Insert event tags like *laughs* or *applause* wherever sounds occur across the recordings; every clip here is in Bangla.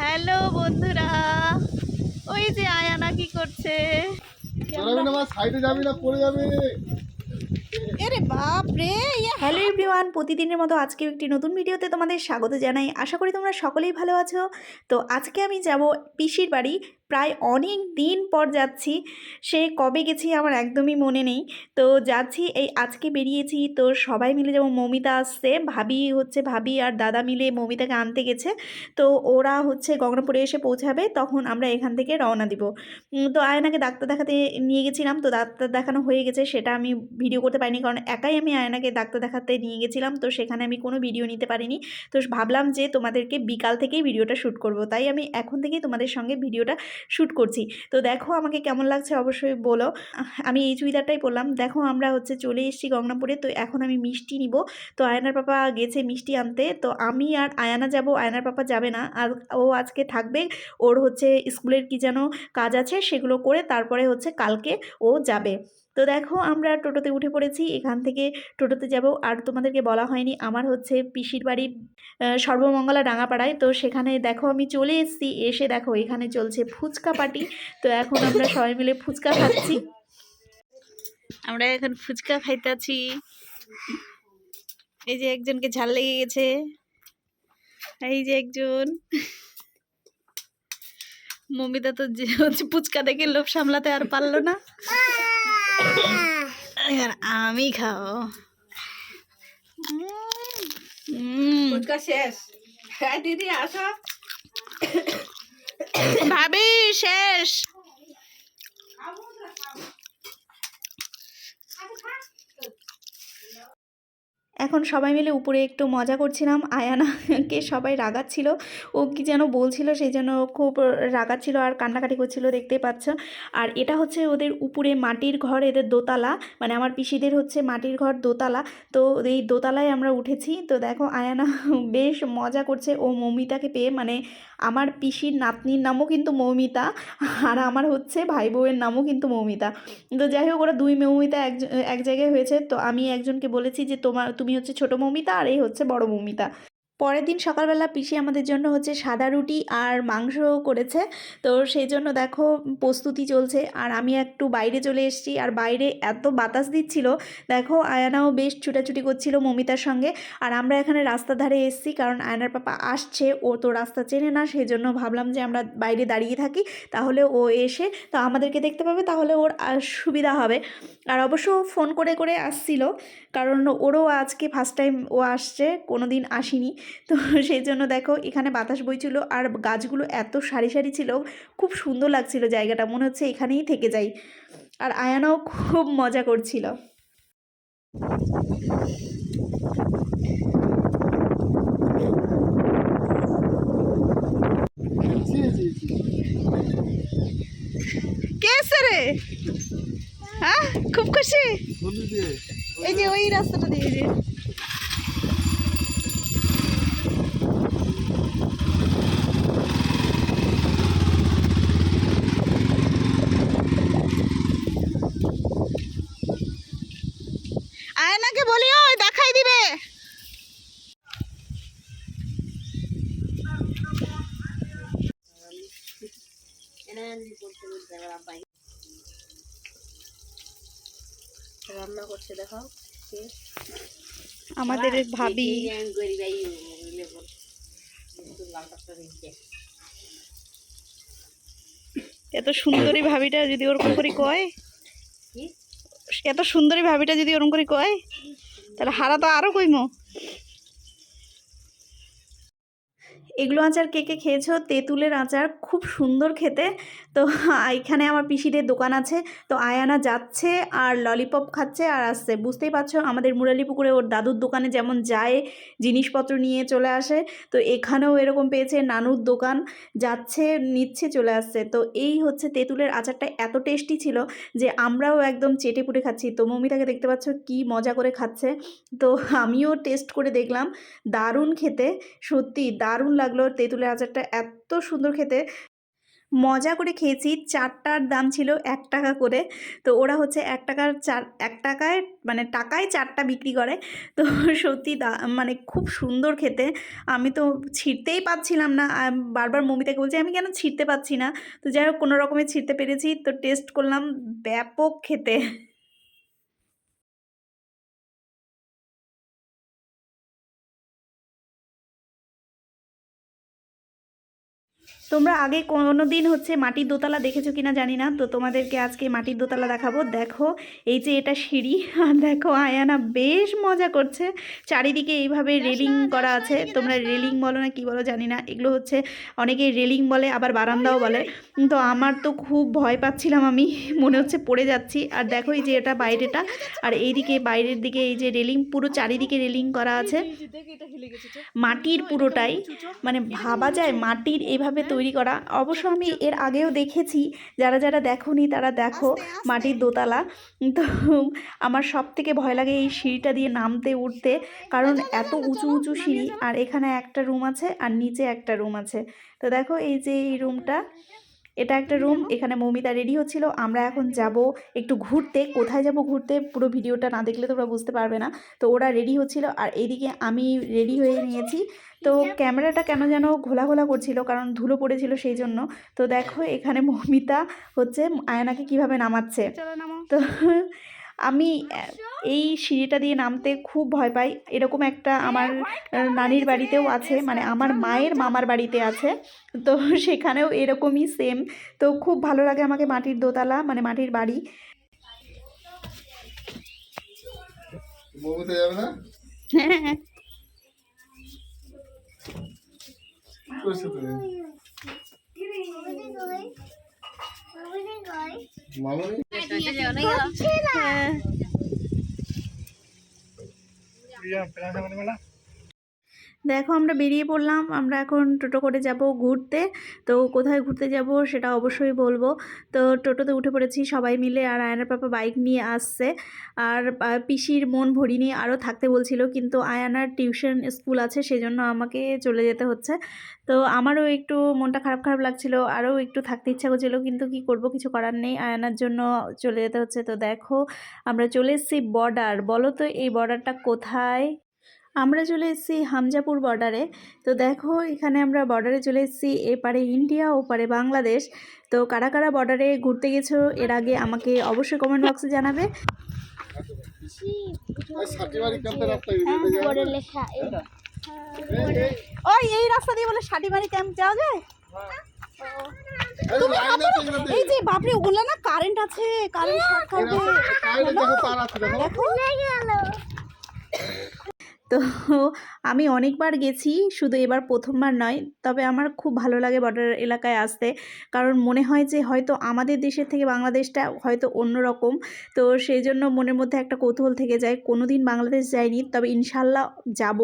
হ্যালো বন্ধুরা ওই যে আয়ানা কি করছে? চড়াবি না সাইডে যাবি না পড়ে যাবে। আরে বাপ রে হ্যালো এভরিওয়ান প্রতিদিনের মতো আজকে একটি নতুন ভিডিওতে তোমাদের স্বাগত জানাই। আশা করি তোমরা সকলেই ভালো আছো। তো আজকে আমি যাব পিসির বাড়ি প্রায় অনেক দিন পর যাচ্ছি। সে কবে গেছি আমার একদমই মনে নেই। তো যাচ্ছি, এই আজকে বেরিয়েছি, তো সবাই মিলে যেমন মমিতা আসছে, ভাবি হচ্ছে ভাবি আর দাদা মিলে মমিতাকে আনতে গেছে। তো ওরা হচ্ছে গঙ্গাপুরে এসে পৌঁছাবে, তখন আমরা এখান থেকে রওনা দিব। তো আয়নাকে ডাক্তার দেখাতে নিয়ে গেছিলাম, তো ডাক্তার দেখানো হয়ে গেছে, সেটা আমি ভিডিও করতে পারিনি, কারণ একাই আমি আয়নাকে ডাক্তার দেখাতে নিয়ে গেছিলাম, তো সেখানে আমি কোনো ভিডিও নিতে পারিনি। তো ভাবলাম যে তোমাদেরকে বিকাল থেকেই ভিডিওটা শ্যুট করব, তাই আমি এখন থেকেই তোমাদের সঙ্গে ভিডিওটা শ্যুট করছি। তো দেখো আমাকে কেমন লাগছে অবশ্যই বলো। আমি এই চুড়িদারটাই পরলাম। দেখো আমরা হচ্ছে চলে এসেছি গঙ্গনাপুরে তো এখন আমি মিষ্টি নিব। তো আয়নার পাপা গেছে মিষ্টি আনতে। তো আমি আর আয়না যাব। আয়নার পাপা যাবে না। আর ও আজকে থাকবে। ওর হচ্ছে স্কুলের কি যেন কাজ আছে সেগুলো করে তারপরে হচ্ছে কালকে ও যাবে। তো দেখো আমরা টোটোতে উঠে পড়েছি, এখান থেকে টোটোতে যাব। আর তোমাদেরকে বলা হয়নি, আমার হচ্ছে পিসির বাড়ির সর্বমঙ্গলা ডাঙাপাড়ায়। তো সেখানে দেখো আমি চলে এসেছি, এসে দেখো এখানে চলছে ফুচকা পার্টি। তো এখন আমরা সবাই মিলে ফুচকা খাচ্ছি। আমরা এখন ফুচকা খাইতেছি। এই যে একজনকে ঝাল লেগে গেছে। এই যে একজন। মমিতা তো যে হচ্ছে ফুচকা দেখে লোভ সামলাতে আর পারল না। *laughs* এবার আমি ফুচকা শেষ। হ্যাঁ দিদি আসো। ভাবি শেষ। এখন সবাই মিলে উপরে একটু মজা করছিলাম। আয়ানাকে সবাই রাগাচ্ছিল। ও কি যেন বলছিল সেই জন্য খুব রাগাচ্ছিল আর কান্নাকাটি করছিল, দেখতে পাচ্ছ? আর এটা হচ্ছে ওদের উপরে মাটির ঘর, এদের দোতলা। মানে আমার পিসিদের হচ্ছে মাটির ঘর, দোতলা। তো এই দোতলায় আমরা উঠেছি। তো দেখো, আয়ানা বেশ মজা করছে। ও মৌমিতাকে পেয়ে মানে আমার পিসির নাতনির নামও কিন্তু মৌমিতা। আর আমার হচ্ছে ভাই বউয়ের নামও কিন্তু মৌমিতা। তো যাই হোক, ওরা দুই মৌমিতা এক এক জায়গায় হয়েছে। তো আমি একজনকে বলেছি যে তোমার তুমি হচ্ছে ছোট মৌমিতা আর এই হচ্ছে বড় মৌমিতা। পরের দিন সকালবেলা পিসি আমাদের জন্য হচ্ছে সাদা রুটি আর মাংস করেছে। তো সেই জন্য দেখো প্রস্তুতি চলছে। আর আমি একটু বাইরে চলে এসেছি আর বাইরে এত বাতাস দিচ্ছিল। দেখো আয়ানাও বেশ ছুটাছুটি করছিল মমিতার সঙ্গে। আর আমরা এখানে রাস্তার ধারে এসেছি কারণ আয়নার পাপা আসছে। ও তো রাস্তা চেনে না সেই জন্য ভাবলাম যে আমরা বাইরে দাঁড়িয়ে থাকি, তাহলে ও এসে তো আমাদেরকে দেখতে পাবে, তাহলে ওর সুবিধা হবে। আর অবশ্য ফোন করে করে আসছিল, কারণ ওরও আজকে ফার্স্ট টাইম ও আসছে কোনো দিন আসেনি। তো সেই জন্য দেখো এখানে বাতাস বইছিল আর গাছগুলো এত সারি সারি ছিল খুব সুন্দর লাগছিল জায়গাটা মনে হচ্ছে এখানেই থেকে যাই। আর আয়ানাও খুব মজা করছিল। কেসে রে? হ্যাঁ? খুব খুশি? এই যে ওই রাস্তাটা দিয়ে যে আয়নাকে বলিও ওই দেখাই দিবে রান্না করছে দেখো আমাদের ভাবি এত সুন্দরী ভাবিটা যদি ওরকম করে কয়। এত সুন্দরী ভাবিটা যদি ওরকম করে কয় তাহলে হারা তো আরও কইমো। এগুলো আচার কে কে খেয়েছো? তেঁতুলের আচার খুব সুন্দর খেতে। তো এখানে আমার পিসিদের দোকান আছে। তো আয়ানা যাচ্ছে আর ললিপপ খাচ্ছে আর আসছে। বুঝতেই পারছ, আমাদের মুরালিপুকুরে ওর দাদুর দোকানে যেমন যায়, জিনিসপত্র নিয়ে চলে আসে। তো এখানেও এরকম পেয়েছে নানুর দোকান, যাচ্ছে, নিচ্ছে, চলে আসছে। তো এই হচ্ছে তেঁতুলের আচারটা এত টেস্টি ছিল যে আমরাও একদম চেটে পুটে খাচ্ছি। তো মমিতাকে দেখতে পাচ্ছ কি মজা করে খাচ্ছে। তো আমিও টেস্ট করে দেখলাম। দারুণ খেতে, সত্যি দারুণ লাগল তেঁতুলের আচারটা এত সুন্দর খেতে। মজা করে খেয়েছি, চারটার দাম ছিল এক টাকা করে। তো ওরা হচ্ছে এক টাকার চার, এক টাকায় মানে টাকায় চারটা বিক্রি করে। তো সত্যি মানে খুব সুন্দর খেতে। আমি তো ছিঁড়তেই পাচ্ছিলাম না। বারবার মমিতাকে বলছি, আমি কেন ছিঁড়তে পাচ্ছি না? তো যাই হোক, কোনো রকমে ছিঁড়তে পেরেছি। তো টেস্ট করলাম ব্যাপক খেতে। তোমরা আগে কোনো দিন হচ্ছে মাটির দোতলা দেখেছ কিনা জানি না তো তোমাদেরকে আজকে মাটির দোতলা দেখাবো। দেখো এই যে এটা সিঁড়ি আর দেখো আয়ানা বেশ মজা করছে। চারিদিকে এইভাবে রেলিং করা আছে। তোমরা রেলিং বলো না কি বলো জানি না এগুলো হচ্ছে অনেকে রেলিং বলে আবার বারান্দাও বলে। তো আমার তো খুব ভয় পাচ্ছিলাম আমি মনে হচ্ছে পড়ে যাচ্ছি। আর দেখো এই যে এটা বাইরেটা আর এইদিকে বাইরের দিকে এই যে রেলিং পুরো চারিদিকে রেলিং করা আছে। মাটির পুরোটাই মানে ভাবা যায় মাটির এইভাবে তৈরি করা। অবশ্য আমি এর আগেও দেখেছি যারা যারা দেখনি তারা দেখো মাটির দোতলা। তো আমার সব থেকে ভয় লাগে এই সিঁড়িটা দিয়ে নামতে উঠতে। কারণ এত উঁচু উঁচু সিঁড়ি আর এখানে একটা রুম আছে আর নিচে একটা রুম আছে। তো দেখো এই যে এই রুমটা এটা একটা রুম এখানে মৌমিতা রেডি হচ্ছিল। আমরা এখন যাব একটু ঘুরতে। কোথায় যাব ঘুরতে? পুরো ভিডিওটা না দেখলে তোমরা বুঝতে পারবে না। তো ওরা রেডি হচ্ছিল। আর এইদিকে আমি রেডি হয়ে নিয়েছি। তো ক্যামেরাটা কেন যেন ঘোলা ঘোলা করছিল কারণ ধুলো পড়েছিল সেই জন্য। তো দেখো এখানে মৌমিতা হচ্ছে আয়নাকে কীভাবে নামাচ্ছে। তো আমি এই সিঁড়িটা দিয়ে নামতে খুব ভয় পাই। এরকম একটা আমার নানির বাড়িতেও আছে মানে আমার মায়ের মামার বাড়িতে আছে। তো সেখানেও এরকমই সেম তো খুব ভালো লাগে আমাকে মাটির দোতলা মানে মাটির বাড়ি। মমতে যাবে না? করছ তুমি? Iya, pelan-pelan malah. দেখো আমরা বেরিয়ে পড়লাম, আমরা এখন টোটো করে যাব ঘুরতে। তো কোথায় ঘুরতে যাব সেটা অবশ্যই বলব। তো টোটোতে উঠে পড়েছি সবাই মিলে আর আয়নার পাপা বাইক নিয়ে আসছে। আর পিসির মন ভরিনি, আরও থাকতে বলছিল, কিন্তু আয়ানার টিউশন স্কুল আছে সেজন্য আমাকে চলে যেতে হচ্ছে। তো আমারও একটু মনটা খারাপ খারাপ লাগছিল, আরও একটু থাকতে ইচ্ছা করছিল, কিন্তু কি করব কিছু করার নেই, আয়ানার জন্য চলে যেতে হচ্ছে। তো দেখো, আমরা চলে এসেছি বর্ডার। বলো তো এই বর্ডারটা কোথায়? আমরা চলে এসেছি হামজাপুর বর্ডারে তো দেখো এখানে আমরা বর্ডারে চলে এসেছি এপারে ইন্ডিয়া ওপারে বাংলাদেশ তো কারা কারা বর্ডারে ঘুরতে গেছো এর আগে আমাকে অবশ্যই কমেন্ট বক্সে জানাবে। ওই এই রাস্তা দিয়ে বলে শাটিমারি ক্যাম্প যাওয়া যায়? এই যে বাপরে ওগুলো না কারেন্ট আছে কারেন্ট শর্ট খাবে দেখো তার আছে দেখো। দেখো। তো আমি অনেকবার গেছি, শুধু এবার প্রথমবার নয়। তবে আমার খুব ভালো লাগে বর্ডার এলাকায় আসতে। কারণ মনে হয় যে হয়তো আমাদের দেশের থেকে বাংলাদেশটা হয়তো অন্যরকম তো সেই জন্য মনের মধ্যে একটা কৌতূহল থেকে যায় কোনো দিন বাংলাদেশ যায়নি তবে ইনশাল্লাহ যাব।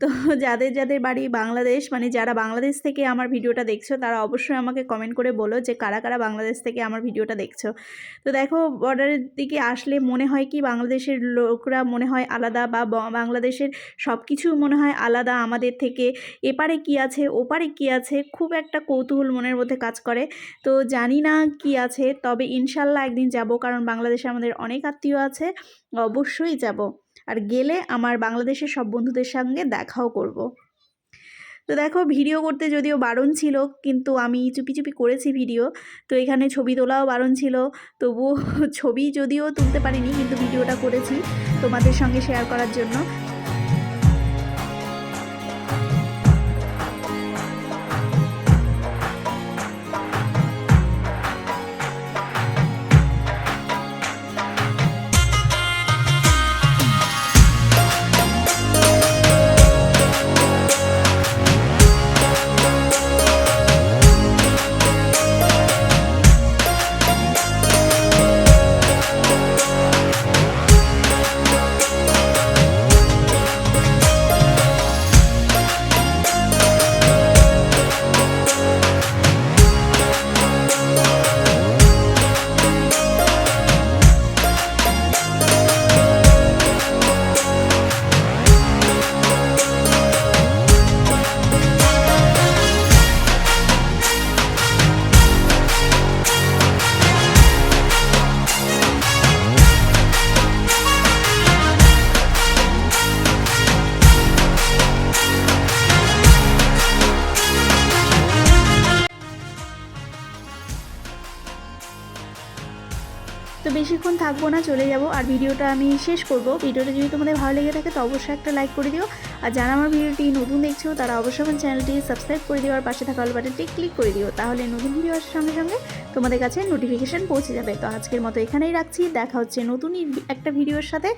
তো যাদের যাদের বাড়ি বাংলাদেশ মানে যারা বাংলাদেশ থেকে আমার ভিডিওটা দেখছ, তারা অবশ্যই আমাকে কমেন্ট করে বলো যে কারা কারা বাংলাদেশ থেকে আমার ভিডিওটা দেখছ। তো দেখো, বর্ডারের দিকে আসলে মনে হয় কি, বাংলাদেশের লোকরা মনে হয় আলাদা বা, বাংলাদেশের সব কিছু মনে হয় আলাদা আমাদের থেকে। এপারে কি আছে, ওপারে কি আছে, খুব একটা কৌতূহল মনের মধ্যে কাজ করে। তো জানি না কি আছে, তবে ইনশাল্লাহ একদিন যাব, কারণ বাংলাদেশে আমাদের অনেক আত্মীয় আছে, অবশ্যই যাব। আর গেলে আমার বাংলাদেশের সব বন্ধুদের সঙ্গে দেখাও করব। তো দেখো, ভিডিও করতে যদিও বারণ ছিল, কিন্তু আমি চুপি চুপি করেছি ভিডিও। তো এখানে ছবি তোলাও বারণ ছিল, তবুও *laughs* ছবি যদিও তুলতে পারিনি, কিন্তু ভিডিওটা করেছি তোমাদের সঙ্গে শেয়ার করার জন্য। থাকব না, চলে যাব। আর ভিডিওটা আমি শেষ করব। ভিডিওটা যদি তোমাদের ভালো লেগে থাকে, তো অবশ্যই একটা লাইক করে দিও। আর যারা আমার ভিডিওটি নতুন দেখছ, তারা অবশ্যই আমার চ্যানেলটি সাবস্ক্রাইব করে দিও। আর পাশে থাকা অল বাটনটি ক্লিক করে দিও। তাহলে নতুন ভিডিও আসার সঙ্গে সঙ্গে তোমাদের কাছে নোটিফিকেশান পৌঁছে যাবে। তো আজকের মতো এখানেই রাখছি। দেখা হচ্ছে নতুনই একটা ভিডিওর সাথে।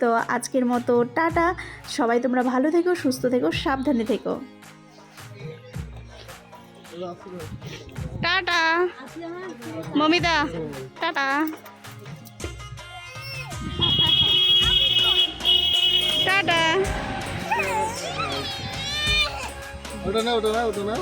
তো আজকের মতো টাটা। সবাই তোমরা ভালো থেকো, সুস্থ থেকো, সাবধানে থেকো। টাটা। মমিতা, টাটা। টাটা ওটা না ওটা না ওটা না